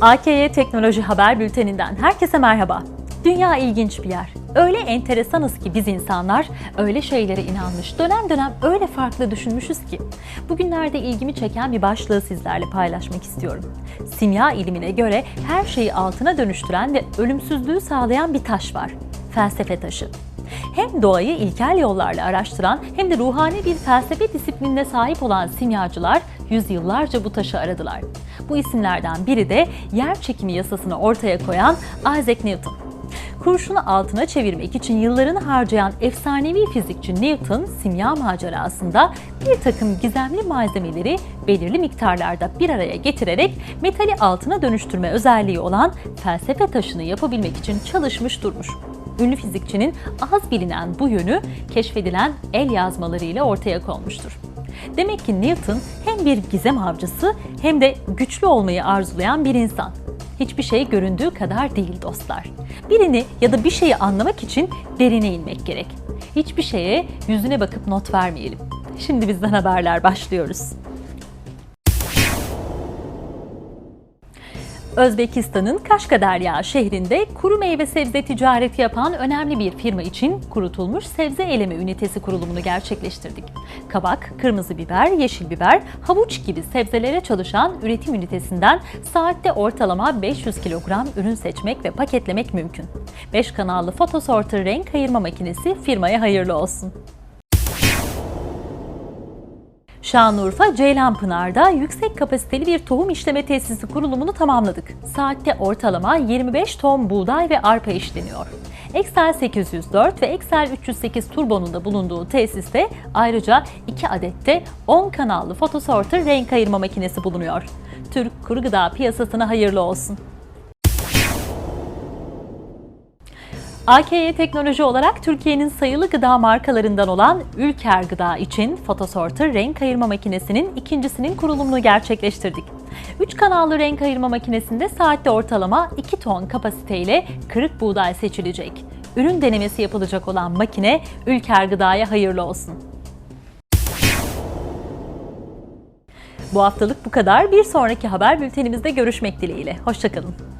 AKY Teknoloji Haber Bülteninden herkese merhaba. Dünya ilginç bir yer. Öyle enteresanız ki biz insanlar öyle şeylere inanmış, dönem dönem öyle farklı düşünmüşüz ki. Bugünlerde ilgimi çeken bir başlığı sizlerle paylaşmak istiyorum. Simya ilimine göre her şeyi altına dönüştüren ve ölümsüzlüğü sağlayan bir taş var. Felsefe taşı. Hem doğayı ilkel yollarla araştıran hem de ruhani bir felsefe disiplinine sahip olan simyacılar yüzyıllarca bu taşı aradılar. Bu isimlerden biri de yer çekimi yasasını ortaya koyan Isaac Newton. Kurşunu altına çevirmek için yıllarını harcayan efsanevi fizikçi Newton, simya macerasında bir takım gizemli malzemeleri belirli miktarlarda bir araya getirerek metali altına dönüştürme özelliği olan felsefe taşını yapabilmek için çalışmış durmuş. Ünlü fizikçinin az bilinen bu yönü keşfedilen el yazmalarıyla ortaya konmuştur. Demek ki Newton hem bir gizem avcısı hem de güçlü olmayı arzulayan bir insan. Hiçbir şey göründüğü kadar değil dostlar. Birini ya da bir şeyi anlamak için derine inmek gerek. Hiçbir şeye yüzüne bakıp not vermeyelim. Şimdi bizden haberler başlıyoruz. Özbekistan'ın Kaşkaderya şehrinde kuru meyve sebze ticareti yapan önemli bir firma için kurutulmuş sebze eleme ünitesi kurulumunu gerçekleştirdik. Kabak, kırmızı biber, yeşil biber, havuç gibi sebzelere çalışan üretim ünitesinden saatte ortalama 500 kilogram ürün seçmek ve paketlemek mümkün. 5 kanallı fotosorter renk ayırma makinesi firmaya hayırlı olsun. Şanlıurfa Ceylanpınar'da yüksek kapasiteli bir tohum işleme tesisi kurulumunu tamamladık. Saatte ortalama 25 ton buğday ve arpa işleniyor. Excel 804 ve Excel 308 turbonun da bulunduğu tesiste ayrıca 2 adette 10 kanallı fotosorter renk ayırma makinesi bulunuyor. Türk kuru gıda piyasasına hayırlı olsun. AKY Teknoloji olarak Türkiye'nin sayılı gıda markalarından olan Ülker Gıda için fotosorter renk ayırma makinesinin ikincisinin kurulumunu gerçekleştirdik. 3 kanallı renk ayırma makinesinde saatte ortalama 2 ton kapasiteyle kırık buğday seçilecek. Ürün denemesi yapılacak olan makine Ülker Gıda'ya hayırlı olsun. Bu haftalık bu kadar. Bir sonraki haber bültenimizde görüşmek dileğiyle. Hoşçakalın.